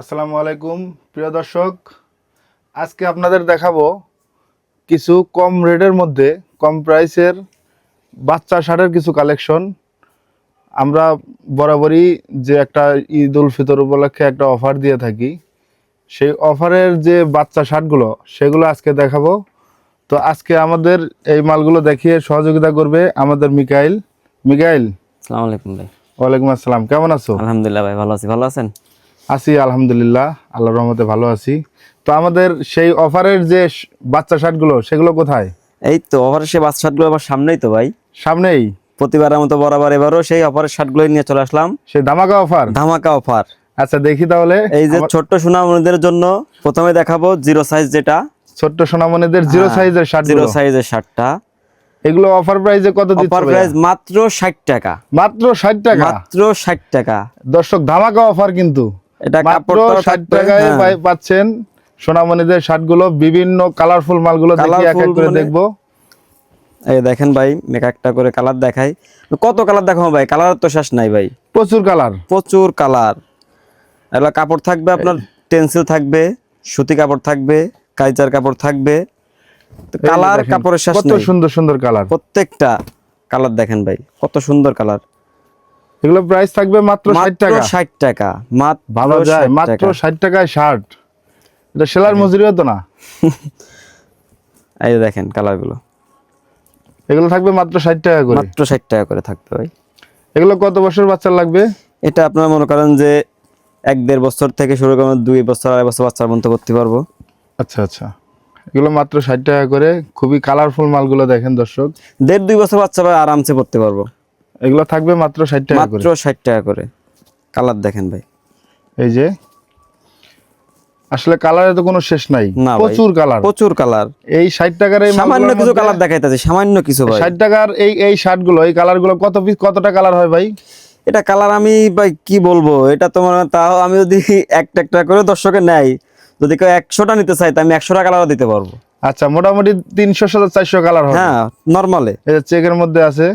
আসসালামু আলাইকুম প্রিয় দর্শক। আজকে আপনাদের দেখাবো কিছু কম রেটের মধ্যে কম প্রাইসের বাচ্চা শার্টের কিছু কালেকশন। আমরা বরাবরই যে একটা ঈদ উল ফিতর উপলক্ষে একটা অফার দিয়ে থাকি সেই অফারের যে বাচ্চা শার্টগুলো সেগুলো আজকে দেখাবো। তো আজকে আমাদের এই মালগুলো দেখিয়ে সহযোগিতা করবে আমাদের মিকাইল। মিকাইল সালাম আলাইকুম ভাই। ওয়ালাইকুম আসসালাম। কেমন আছো? আলহামদুলিল্লাহ ভাই ভালো আছি। ভালো আছেন? আছি আলহামদুলিল্লাহ। আল্লাহর রহমতে ভালো আছি। তো আমাদের সেই অফারের যে বাচ্চা শার্টগুলো সেগুলো কোথায়? এই তো অফারের সেই বাস শার্টগুলো আবার সামনেই তো ভাই। সামনেই? প্রতিবারের মতো বরাবর এবারও সেই অফারের শার্টগুলো নিয়ে চলে আসলাম। সেই ধামাকা অফার? ধামাকা অফার। আচ্ছা দেখি তাহলে। এই যে ছোট্ট সোনামণিদের জন্য প্রথমে দেখাবো জিরো সাইজ যেটা। ছোট্ট সোনামণিদের জিরো হ্যাঁ, সাইজের শার্ট জিরো সাইজের শার্টটা। এগুলো অফার প্রাইসে কত অফার প্রাইস মাত্র ষাট টাকা। মাত্র ষাট টাকা? মাত্র ষাট টাকা। দর্শক ধামাকা অফার কিন্তু। এটা কাপড় ষাট টাকায় পাচ্ছেন সোনামণিদের শার্টগুলো বিভিন্ন কালারফুল মালগুলো দেখি এক এক করে মানে- দেখব। এই দেখেন ভাই মেক একটা করে কালার দেখাই। কত কালার দেখাবো ভাই? কালার তো শেষ নাই ভাই। প্রচুর কালার প্রচুর কালার এগুলো কাপড় থাকবে আপনার টেন্সিল থাকবে সুতি কাপড় থাকবে কাইচার কাপড় থাকবে। কালার কাপড়ের শেষ কত সুন্দর সুন্দর কালার প্রত্যেকটা কালার দেখেন ভাই কত সুন্দর কালার এগুলো প্রাইস থাকবে মাত্র ষাট মাত্র টাকা। ষাট টাকা মাত্র ভালো যায় মাত্র টাকা। ষাট টাকায় শার্ট এটা সেলার মজুরিও তো না। এই দেখেন কালারগুলো এগুলো থাকবে মাত্র ষাট টাকা করে। মাত্র ষাট টাকা করে থাকবে ভাই। এগুলো কত বছর বাচ্চার লাগবে? এটা আপনারা মনে করেন যে এক দেড় বছর থেকে শুরু করে দুই বছর আড়াই বছর বাচ্চার মতো করতে পারব। আচ্ছা আচ্ছা। এগুলো মাত্র ষাট টাকা করে। খুবই কালারফুল মালগুলো দেখেন দর্শক। দেড় দুই বছর বাচ্চা আরামসে পড়তে পারব। এগুলো থাকবে মাত্র ষাট টাকা করে। মাত্র ষাট টাকা করে। কালার দেখেন ভাই। এই যে আসলে কালারে তো কোনো শেষ নাই। প্রচুর কালার। প্রচুর কালার। এই ষাট টাকার এই সামান্য কিছু কালার দেখাইতেছে সামান্য কিছু ভাই। ষাট টাকার এই এই শার্টগুলো এই কালারগুলো কত পিস কতটা কালার হয় ভাই? এটা কালার আমি ভাই কি বলব? এটা তোমার তাও আমি যদি একটা একটা করে দর্শকের নেয় যদি কেউ একশোটা নিতে চাই আমি একশোটা কালারও দিতে পারব। আচ্ছা মোটামুটি তিনশো সাথে চারশো কালার হবে। হ্যাঁ নর্মালে যে চেকের মধ্যে আছে।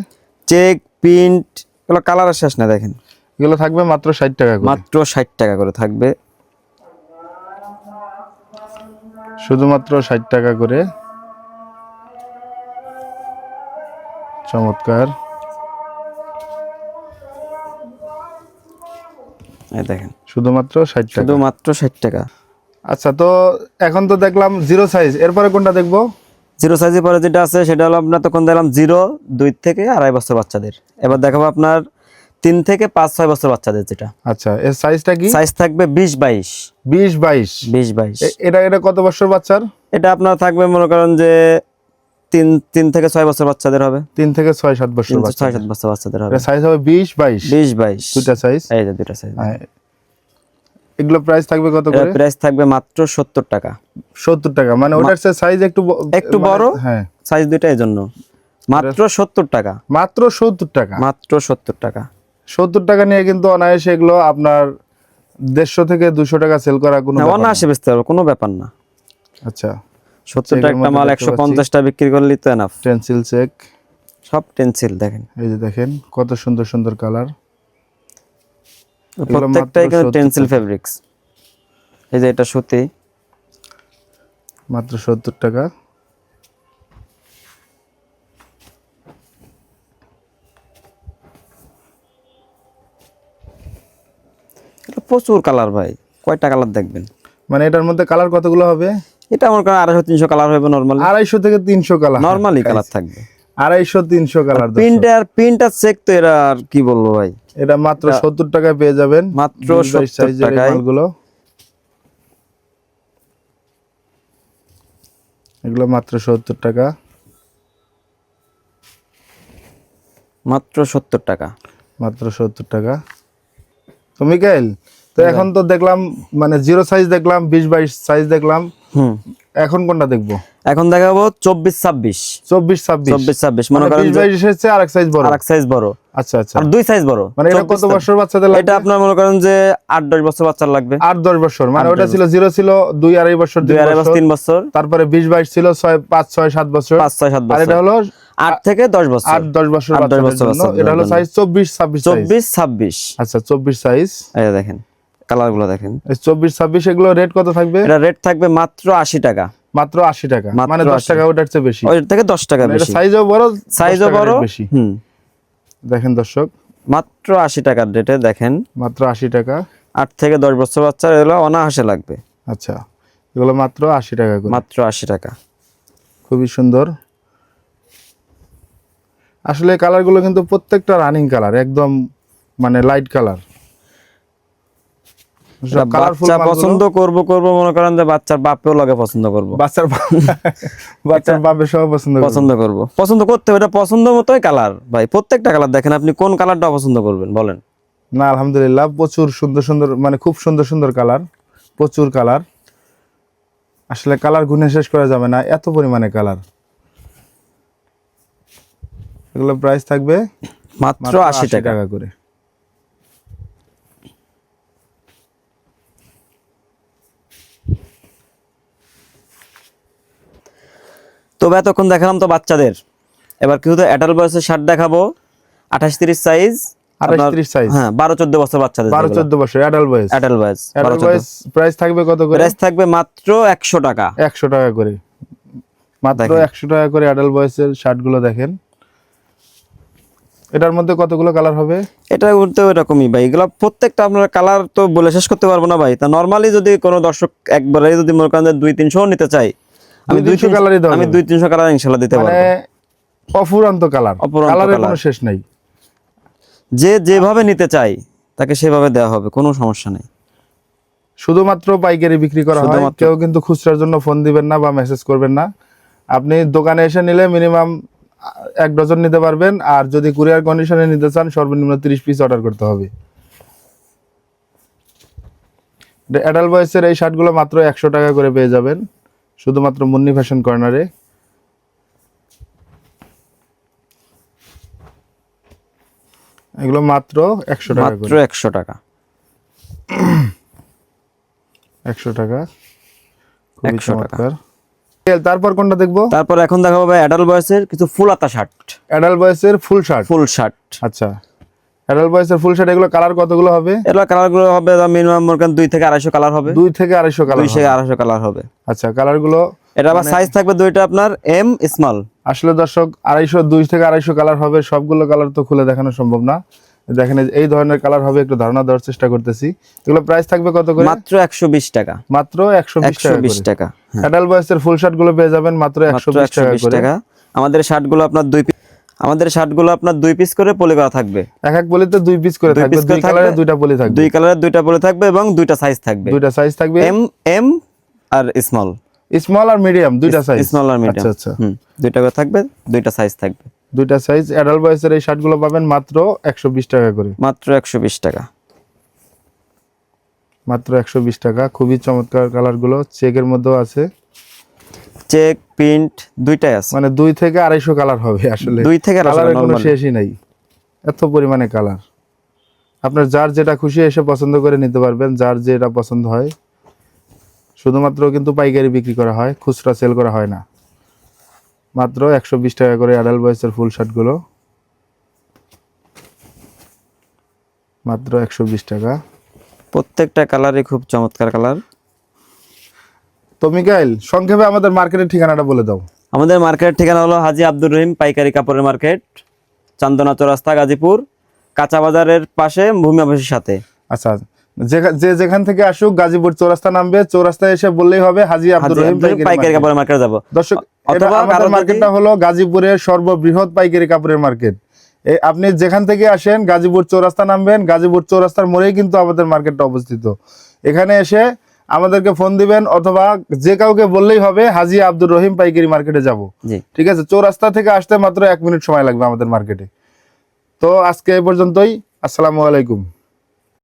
চেক প্রিন্ট এগুলো কালারের শেষ না দেখেন। এগুলো থাকবে মাত্র ষাট টাকা করে। মাত্র ষাট টাকা করে থাকবে। শুধুমাত্র ষাট টাকা করে। চমৎকার। এই দেখেন। শুধুমাত্র ষাট টাকা। শুধু মাত্র ষাট টাকা। আচ্ছা তো এখন তো দেখলাম জিরো সাইজ এরপরে কোনটা দেখব? জিরো সাইজের পরে যেটা আছে সেটা হলো আপনার তখন দেখলাম জিরো দুই থেকে আড়াই বছর বাচ্চাদের। এবার দেখাবো আপনার তিন থেকে পাঁচ ছয় বছর বাচ্চাদের যেটা। আচ্ছা এর সাইজটা কি? সাইজ থাকবে বিশ বাইশ। বিশ বাইশ? বিশ বাইশ। এটা এটা কত বছর বাচ্চার? এটা আপনার থাকবে মনে করেন যে তিন তিন থেকে ছয় বছর বাচ্চাদের হবে। তিন থেকে ছয় সাত বছর ছয় সাত বছর বাচ্চাদের হবে। সাইজ হবে বিশ বাইশ? বিশ বাইশ। দুটা সাইজ এই দুটা সাইজ এগুলো প্রাইস থাকবে কত করে? প্রাইস থাকবে মাত্র সত্তর টাকা। সত্তর টাকা মানে ওটার সাইজ একটু একটু মানে- বড়? হ্যাঁ। সাইজ দুইটা এই জন্য মাত্র সত্তর টাকা। মাত্র সত্তর টাকা। মাত্র সত্তর টাকা। সত্তর টাকা নিয়ে কিন্তু অনায়াসে এগুলো আপনার দেড়শো থেকে দুশো টাকা সেল করা কোনো ব্যাপার না। অনায়াসে বেচতে পারব কোনো ব্যাপার না। আচ্ছা। সত্তর টাকা একটা মাল দেখতে একশো পাচ্ছি। পঞ্চাশটা বিক্রি করলেই তো এনাফ পেন্সিল চেক সব টেন্সিল দেখেন। এই যে দেখেন কত সুন্দর সুন্দর কালার প্রত্যেকটাই কিন্তু টেন্সিল ফেব্রিক্স। এই যে এটা সুতি। মাত্র সত্তর টাকা। প্রচুর কালার ভাই কয়টা কালার দেখবেন? মানে এটার মধ্যে কালার কতগুলো হবে? এটা আমার কারণে আড়াইশো তিনশো কালার হবে নর্মালি আড়াইশো থেকে তিনশো কালার নর্মালি কালার থাকবে। আড়াইশো তিনশো কালার প্রিন্টার প্রিন্টার চেক তো এরা আর কি বলব ভাই? এটা মাত্র সত্তর টাকায় পেয়ে যাবেন। মাত্র 70 টাকায়। মালগুলো। এগুলো মাত্র সত্তর টাকা। মাত্র সত্তর টাকা। মাত্র সত্তর টাকা। তো মিকাইল তো। এখন তো দেখলাম মানে জিরো সাইজ দেখলাম বিশ বাইশ সাইজ দেখলাম। হুম। এখন কোনটা দেখব? এখন দেখাবো চব্বিশ ছাব্বিশ। চব্বিশ ছাব্বিশ। চব্বিশ ছাব্বিশ মনে মানে করেন আর এক সাইজ বড়। আর এক সাইজ বড়। আচ্ছা আচ্ছা। আর দুই সাইজ বড়। মানে এটা কত বছর বাচ্চাদের এটা আপনার মনে করেন যে আট দশ বছর বাচ্চার লাগবে। আট দশ বছর। মানে ওটা ছিল জিরো ছিল দুই আড়াই বছর আড়াই বছর তারপরে বিশ বাইশ ছিল ছয় পাঁচ ছয় সাত বছর। পাঁচ ছয় সাত আর বছর। এটা হলো আট থেকে দশ বছর। আট দশ বছর আট দশ বছর জন্য। এটা হলো সাইজ চব্বিশ ছাব্বিশ সাইজ চব্বিশ ছাব্বিশ। আচ্ছা চব্বিশ সাইজ এই যে দেখেন কালারগুলো দেখেন। এই চব্বিশ ছাব্বিশ এগুলো রেট কত থাকবে? এটা রেট থাকবে মাত্র আশি টাকা। মাত্র আশি টাকা। মানে দশ টাকা ওটার চেয়ে বেশি। ওই থেকে দশ টাকা মানে বেশি। সাইজও বড় সাইজও বড় বেশি। হুম। দেখেন দর্শক। মাত্র আশি টাকার রেটে দেখেন। মাত্র আশি টাকা। আট থেকে দশ বছর বাচ্চা এগুলো অনাহাসে লাগবে। আচ্ছা এগুলো মাত্র আশি টাকা করে। মাত্র আশি টাকা। খুবই সুন্দর। আসলে কালারগুলো কিন্তু প্রত্যেকটা রানিং কালার একদম মানে লাইট কালার বাচ্চা পছন্দ করব করব মনে করেন যে বাচ্চার বাপেও লাগে পছন্দ করব। বাচ্চার বাচ্চার সব পছন্দ পছন্দ করব। পছন্দ করতে এটা পছন্দ মতোই কালার ভাই প্রত্যেকটা কালার দেখেন আপনি কোন কালারটা পছন্দ করবেন বলেন। না আলহামদুলিল্লাহ প্রচুর সুন্দর সুন্দর মানে খুব সুন্দর সুন্দর কালার প্রচুর কালার আসলে কালার গুনে শেষ করা যাবে না এত পরিমাণে কালার এগুলো প্রাইস থাকবে মাত্র আশি টাকা করে। তবে এতক্ষণ দেখালাম তো বাচ্চাদের। এবার কিছু তো অ্যাডাল্ট বয়সের শার্ট দেখাবো। আঠাশ তিরিশ সাইজ হ্যাঁ বারো চোদ্দ বছর বাচ্চাদের বারো চোদ্দ বছর অ্যাডাল্ট বয়স। অ্যাডাল্ট বয়স বয়স প্রাইস থাকবে কত করে? প্রাইস থাকবে মাত্র একশো টাকা। একশো টাকা করে। মাত্র একশো টাকা করে অ্যাডাল্ট বয়সের শার্টগুলো দেখেন। এটার মধ্যে কতগুলো কালার হবে? এটা তো এরকমই ভাই এগুলো প্রত্যেকটা আপনার কালার তো বলে শেষ করতে পারব না ভাই। তা নর্মালি যদি কোনো দর্শক একবারে যদি মনে করেন দুই তিনশো নিতে চাই আমি দুই দুই তিনশো তিনশো কালারই দেওয়া আমি যাবে। দুই তিনশো কালার ইনশাল্লাহ দিতে মানে পারব। অফুরান্ত কালার কালারের কোনো শেষ নাই। যে যেভাবে নিতে চাই তাকে সেভাবে দেওয়া হবে কোনো সমস্যা নেই। শুধুমাত্র পাইকারি বিক্রি করা হয় কেউ কিন্তু খুচরার জন্য ফোন দিবেন না বা মেসেজ করবেন না। আপনি দোকানে এসে নিলে মিনিমাম এক ডজন নিতে পারবেন আর যদি কুরিয়ার কন্ডিশনে নিতে চান সর্বনিম্ন তিরিশ পিস অর্ডার করতে হবে। অ্যাডাল্ট বয়সের এই শার্টগুলো মাত্র একশো টাকা করে পেয়ে যাবেন। শুধুমাত্র মুন্নি ফ্যাশন কর্নারে এগুলো মাত্র একশো টাকা মাত্র একশো টাকা। একশো টাকা। 100 টাকা। তারপর কোনটা দেখব? তারপর এখন দেখাবো ভাই অ্যাডাল্ট বয়সের কিছু ফুল আতা শার্ট অ্যাডাল্ট বয়সের ফুল শার্ট ফুল শার্ট আচ্ছা। অ্যাডাল্ট বয়সের ফুল শার্ট এগুলো কালার কতগুলো হবে? এগুলো কালারগুলো হবে মিনিমাম মনে করেন দুই থেকে আড়াইশো কালার হবে। দুই থেকে আড়াইশো কালার দুই থেকে আড়াইশো কালার হবে। আচ্ছা কালারগুলো এটা আবার সাইজ থাকবে দুইটা আপনার এম স্মল আসলে দর্শক আড়াইশো দুই থেকে আড়াইশো কালার হবে। সবগুলো কালার তো খুলে দেখানো সম্ভব না। দেখেন এই ধরনের কালার হবে একটু ধারণা দেওয়ার চেষ্টা করতেছি। এগুলো প্রাইস থাকবে কত করে? মাত্র একশো বিশ টাকা। মাত্র একশো বিশ একশো টাকা বিশ টাকা অ্যাডাল্ট বয়সের ফুল শার্টগুলো পেয়ে যাবেন মাত্র একশো মাত্র বিশ একশো টাকা বিশ করে। আমাদের শার্টগুলো আপনার দুই আমাদের শার্টগুলো আপনার দুই পিস করে পলি করা থাকবে। এক এক পলিতে দুই পিস করে থাকবে দুই কালারে দুইটা পলি থাকবে। দুই কালারের দুইটা পলি থাকবে এবং দুইটা সাইজ থাকবে। দুইটা সাইজ থাকবে। এম এম আর স্মল স্মল আর মিডিয়াম দুইটা সাইজ স্মল আর মিডিয়াম আচ্ছা আচ্ছা। হুম দুইটা করে থাকবে দুইটা সাইজ থাকবে। দুইটা সাইজ অ্যাডাল্ট বয়সের এই শার্টগুলো পাবেন মাত্র একশো বিশ টাকা করে। মাত্র একশো বিশ টাকা। মাত্র একশো বিশ টাকা খুবই চমৎকার কালারগুলো চেকের মধ্যেও আছে। চেক প্রিন্ট দুইটাই আছে। মানে দুই থেকে আড়াইশো কালার হবে আসলে। দুই থেকে কালারের কোনো শেষই নাই। এত পরিমাণে কালার। আপনার যার যেটা খুশি এসে পছন্দ করে নিতে পারবেন যার যেটা পছন্দ হয়। শুধুমাত্র কিন্তু পাইকারি বিক্রি করা হয় খুচরা সেল করা হয় না। মাত্র একশো বিশ টাকা করে অ্যাডাল বয়সের ফুল শার্টগুলো মাত্র একশো বিশ টাকা। প্রত্যেকটা কালারই খুব চমৎকার কালার তো মিকাইল সংক্ষেপে আমাদের মার্কেটের ঠিকানাটা বলে দাও। আমাদের মার্কেটের ঠিকানা হলো হাজি আব্দুর রহিম পাইকারি কাপড়ের মার্কেট চান্দনা চৌরাস্তা গাজীপুর কাঁচা বাজারের পাশে ভূমি অফিসের সাথে। আচ্ছা যে যেখান থেকে আসুক গাজীপুর চৌরাস্তা নামবে চৌরাস্তায় এসে বললেই হবে হাজি আব্দুর রহিম পাইকারি কাপড়ের মার্কেট যাব। দর্শক এটা আমাদের মার্কেটটা হলো গাজীপুরের সর্ববৃহৎ পাইকারি কাপড়ের মার্কেট এই আপনি যেখান থেকে আসেন গাজীপুর চৌরাস্তা নামবেন গাজীপুর চৌরাস্তার মোড়েই কিন্তু আমাদের মার্কেটটা অবস্থিত। এখানে এসে আমাদেরকে ফোন দিবেন অথবা যে কাউকে বললেই হবে হাজি আব্দুর রহিম পাইকারি মার্কেটে যাব। ঠিক আছে? চৌরাস্তা থেকে আসতে মাত্র এক মিনিট সময় লাগবে আমাদের মার্কেটে তো আজকে এ পর্যন্তই। আসসালামু আলাইকুম।